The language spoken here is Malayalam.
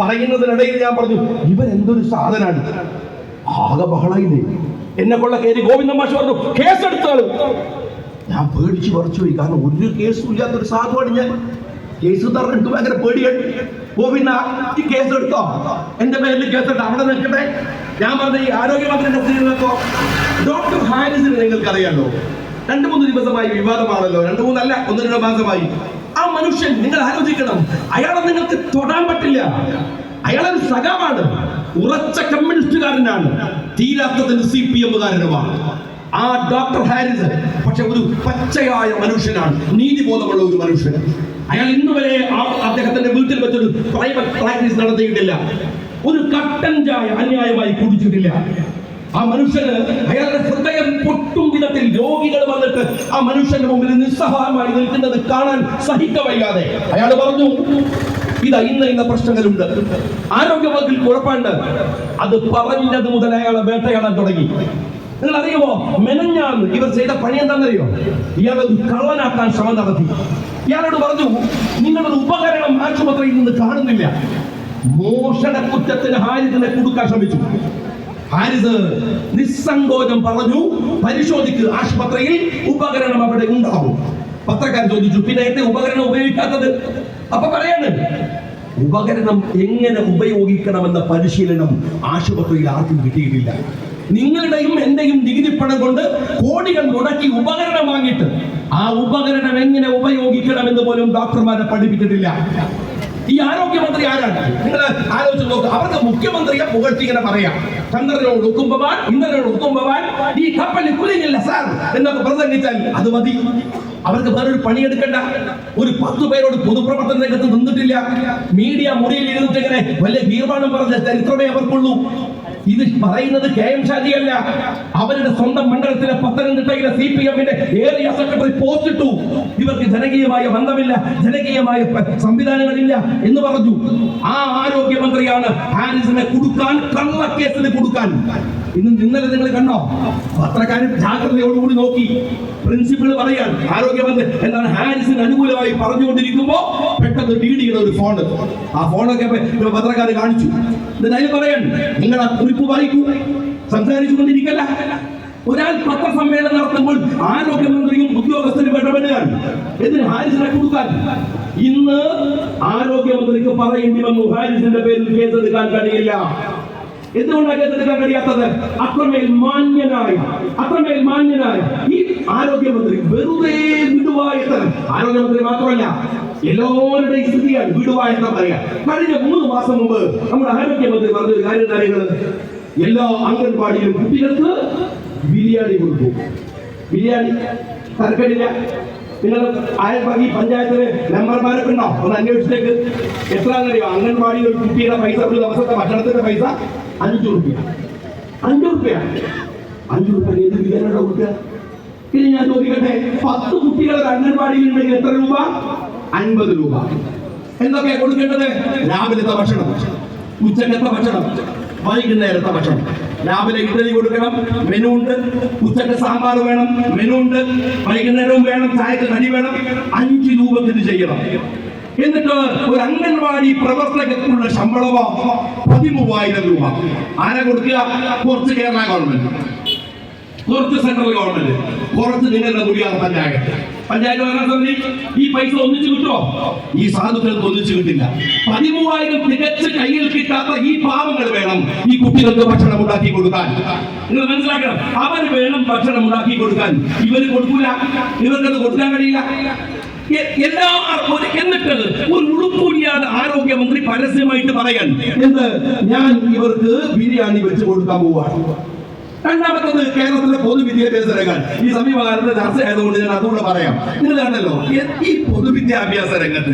പറയുന്നതിനിടയിൽ ഞാൻ പറഞ്ഞു ഇവൻ എന്തൊരു സാധനാണ്? ആകെ ബഹളയില്ലേ? എന്നെ കൊള്ള കയറി ഗോവിന്ദ മാഷ് പറഞ്ഞു കേസെടുത്താൾ ഞാൻ പേടിച്ച് പറിച്ചു പോയി കാരണം ഒരു കേസും ഇല്ലാത്തൊരു സാധുവാണ് ഞാൻ. കേസ് തറഞ്ഞിട്ട് ഭയങ്കര പേടിയാണ് ഗോവിന്ദ ഈ കേസ് എടുത്തോ എന്റെ പേരിൽ കേസ് അവിടെ നിൽക്കട്ടെ. ഞാൻ പറഞ്ഞ ഈ സ്ത്രീകൾക്കോ ഡോക്ടർ ഹാരിസിന് നിങ്ങൾക്ക് അറിയാലോ രണ്ടു മൂന്ന് ദിവസമായി വിവാദമാണല്ലോ. രണ്ടു മൂന്നല്ല ഒന്നര മാസമായി. ആ മനുഷ്യൻ നിങ്ങൾ ആലോചിക്കണം. അയാളെ നിങ്ങൾക്ക് തൊടാൻ പറ്റില്ല. അയാളൊരു സഖാവാണ്. ഉറച്ച കമ്മ്യൂണിസ്റ്റുകാരനാണ്. തീരാത്തതിന് സി പി എമ്മുകാരനുമാണ്. ആ ഡോക്ടർ ഹാരിസ് പക്ഷെ ഒരു പച്ചയായ മനുഷ്യനാണ്. നീതിബോധമുള്ള ഒരു മനുഷ്യൻ. അയാൾ ഇന്ന് വരെ അദ്ദേഹത്തിന്റെ വീട്ടിൽ വെച്ചൊരു പ്രൈവറ്റ് പ്രാക്ടീസ് നടത്തിയിട്ടില്ല. ഒരു കട്ടൻ ചായ അന്യായമായി കുടിച്ചിട്ടില്ല. ആ മനുഷ്യന് അയാളുടെ വിധത്തിൽ രോഗികൾ വന്നിട്ട് ആ മനുഷ്യന്റെ മുമ്പിൽ നിസ്സഹായമായി നിൽക്കുന്നത് കാണാൻ സഹിക്കവയ്യാതെ. അയാൾ പറഞ്ഞു ഇതാ ഇന്ന ഇന്ന പ്രശ്നങ്ങളുണ്ട്. ആരോഗ്യവകുപ്പിൽ കുഴപ്പമുണ്ട്. അത് പറഞ്ഞത് മുതൽ അയാളെ വേട്ടയാടാൻ തുടങ്ങി. നിങ്ങൾ അറിയുമോ മെനഞ്ഞാന്ന് ഇവർ ചെയ്ത പണി എന്താണെന്നറിയോ? ഇയാളെ കള്ളനാക്കാൻ ശ്രമം നടത്തി. ഇയാളോട് പറഞ്ഞു നിങ്ങളൊരു ഉപകരണം ആശുപത്രിയിൽ നിന്ന് കാണുന്നില്ല. മോഷണ കുറ്റത്തിന് ഹാരിതിനെ കൊടുക്കാൻ ശ്രമിച്ചു. ഹാരിസ് നിസ്സങ്കോചം പറഞ്ഞു പരിശോധിക്ക് ആശുപത്രിയിൽ ഉപകരണം അവിടെ ഉണ്ടാവും. പത്രക്കാരൻ ചോദിച്ചു പിന്നെ എന്റെ ഉപകരണം ഉപയോഗിക്കാത്തത്? അപ്പൊ പറയാണ് ഉപകരണം എങ്ങനെ ഉപയോഗിക്കണമെന്ന പരിശീലനം ആശുപത്രിയിൽ ആർക്കും കിട്ടിയിട്ടില്ല. നിങ്ങളുടെയും എന്റെയും നികുതി പണം കൊണ്ട് കോടികൾ മുടക്കി ഉപകരണം വാങ്ങിയിട്ട് ആ ഉപകരണം എങ്ങനെ ഉപയോഗിക്കണം എന്ന് പോലും ഡോക്ടർമാരെ പഠിപ്പിച്ചിട്ടില്ല. ഈ ആരോഗ്യമന്ത്രി ആരാണ്? നിങ്ങൾ ആലോചിച്ച് നോക്കുക അവർക്ക് മുഖ്യമന്ത്രിയെ പുകഴ്ത്തി ഇങ്ങനെ പറയാം. ചന്ദ്രനോട് ഒക്കുമ്പവാൻ ഇന്ദ്രനോട് ഒക്കുമ്പവാൻ ഈ കപ്പലിൽ കുലിങ്ങില്ല സാർ എന്നൊക്കെ പ്രസംഗിച്ചാൽ അത് മതി. അവർക്ക് വേറൊരു പണിയെടുക്കണ്ട. ഒരു പത്ത് പേരോട് പൊതുപ്രവർത്തന രംഗത്ത് നിന്നിട്ടില്ല. മീഡിയ മുറിയിൽ ഇരുന്നിട്ട് ഇങ്ങനെ വലിയ തീർമാനം പറഞ്ഞ ചരിത്രമേ അവർക്കുള്ളൂ. ഇത് പറയുന്നത് കെ എം ഷാജിയല്ല അവരുടെ സ്വന്തം മണ്ഡലത്തിലെ പത്തനംതിട്ടയിലെ സി പി എമ്മിന്റെ ഏരിയ സെക്രട്ടറി പോസ്റ്റ് ഇട്ടു. ഇവർക്ക് ജനകീയമായ ബന്ധമില്ല ജനകീയമായ സംവിധാനങ്ങളില്ല എന്ന് പറഞ്ഞു. ആ ആരോഗ്യമന്ത്രിയാണ് ഹാരിസിനെ കൊടുക്കാൻ കള്ളക്കേസിന് കൊടുക്കാൻ. ഇന്ന് ഇന്നലെ നിങ്ങൾ കണ്ടോ? പത്രക്കാരൻ ജാഗ്രതയോടുകൂടി നോക്കി. പ്രിൻസിപ്പൾ പറയാൻ ആരോഗ്യമന്ത്രി എന്താണ് ഹാരിസിന് അനുകൂലമായി പറഞ്ഞുകൊണ്ടിരിക്കുമ്പോ പെട്ടെന്ന് ഡി ഡിയുടെ ഒരു ഫോൺ. ആ ഫോണൊക്കെ പത്രക്കാർ കാണിച്ചു. പറയാൻ നിങ്ങൾ ആ വായിക്കൂ സംസാരിച്ചു കൊണ്ടിരിക്കല്ല ഒരാൾ പത്രസമ്മേളനം നടത്തുമ്പോൾ ആരോഗ്യമന്ത്രിയും ഉദ്യോഗസ്ഥരും ഇടപെടുകയാണ് എന്തിന് ഹാരിസിനെ കൊടുക്കാൻ? ഇന്ന് ആരോഗ്യമന്ത്രിക്ക് പറയേണ്ടി വന്നു ഹാരിസിന്റെ പേരിൽ കേസെടുക്കാൻ കഴിയില്ല. എന്തുകൊണ്ടാണ് കേസെടുക്കാൻ കഴിയാത്തത്? അത്രമേൽ മാന്യനായി അത്രമേൽ മാന്യനായി. ഈ ആരോഗ്യമന്ത്രി വെറുതെ വിടുവായത്തരം ആരോഗ്യമന്ത്രി മാത്രമല്ല എല്ലാവരുടെയും സ്ഥിതിയാണ് വിടുവായത്തം പറയാം. കഴിഞ്ഞ മൂന്ന് മാസം മുമ്പ് നമ്മുടെ ആരോഗ്യമന്ത്രി പറഞ്ഞൊരു കാര്യം കാര്യങ്ങൾ എല്ലാ അംഗൻവാടിയിലും കുട്ടികൾക്ക് ബിരിയാണി കൊടുക്കും. ബിരിയാണി തരക്കേടില്ല. നിങ്ങൾ അയൽപ്പതി പഞ്ചായത്തിന് മെമ്പർമാരൊക്കെ ഉണ്ടോ ഒന്ന് അന്വേഷിച്ചേക്ക്. എത്ര അറിയോ ഒരു കുട്ടിയുടെ പൈസ ഒരു ദിവസത്തെ ഭക്ഷണത്തിന്റെ പൈസ അഞ്ചു റുപ്യ അഞ്ചു റുപ്യ അഞ്ചു റുപ്യ ഏത് ബിരിയാണിയുടെ കൊടുക്കുക ഇനി ഞാൻ ചോദിക്കട്ടെ? പത്ത് കുട്ടികൾ ഒരു അംഗൻവാടിയിൽ ഉണ്ടെങ്കിൽ എത്ര രൂപ? അൻപത് രൂപ. എന്തൊക്കെയാ കൊടുക്കേണ്ടത്? രാവിലത്തെ ഭക്ഷണം. ഉച്ചക്കത്തെ ഭക്ഷണം. വൈകുന്നേരത്തെ ഭക്ഷണം. രാവിലെ ഇഡ്ഡലി കൊടുക്കണം മെനു ഉണ്ട്. ഉച്ചയ്ക്ക് സാമ്പാർ വേണം മെനു ഉണ്ട്. വൈകുന്നേരവും വേണം ചായക്ക് കടി വേണം. അഞ്ച് രൂപത്തിന് ചെയ്യണം. എന്നിട്ട് ഒരു അംഗൻവാടി പ്രവർത്തകർക്കുള്ള ശമ്പളമോ? പതിമൂവായിരം രൂപ. ആരാ കൊടുക്കുക? കുറച്ച് കേരള ഗവൺമെന്റ് കുറച്ച് സെൻട്രൽ ഗവൺമെന്റ് കുറച്ച് നിങ്ങളുടെ മുടിയാർ പഞ്ചായത്ത്. പഞ്ചായത്ത് ഭരണസമിതി ഈ പൈസ ഒന്നിച്ചു കിട്ടുമോ ഈ സാധുക്കൾക്ക് ഒന്നിച്ചു കിട്ടില്ല. പതിമൂവായിരം തികച്ച് കയ്യിൽ കിട്ടാത്ത ഈ പാവങ്ങൾ വേണം ഈ കുട്ടികൾക്ക് ഭക്ഷണം ഉണ്ടാക്കി കൊടുക്കാൻ. നിങ്ങൾ മനസ്സിലാക്കണം അവർ വേണം ഭക്ഷണം ഉണ്ടാക്കി കൊടുക്കാൻ. ഇവർ കൊടുക്കൂല ഇവർക്കത് കൊടുക്കാൻ കഴിയില്ല. എല്ലാ എന്നിട്ട് ഒരു ഉടുപ്പൂരിയാതെ ആരോഗ്യമന്ത്രി പരസ്യമായിട്ട് പറയാൻ എന്ത്? ഞാൻ ഇവർക്ക് ബിരിയാണി വെച്ച് കൊടുക്കാൻ പോവാണ്. രണ്ടാമത്തത് കേരളത്തിലെ പൊതുവിദ്യാഭ്യാസ രംഗം. ഈ സമീപകാലത്ത് ചർച്ച ആയതുകൊണ്ട് ഞാൻ അതുകൂടെ പറയാം. നിങ്ങൾ കണ്ടല്ലോ ഈ പൊതുവിദ്യാഭ്യാസ രംഗത്ത്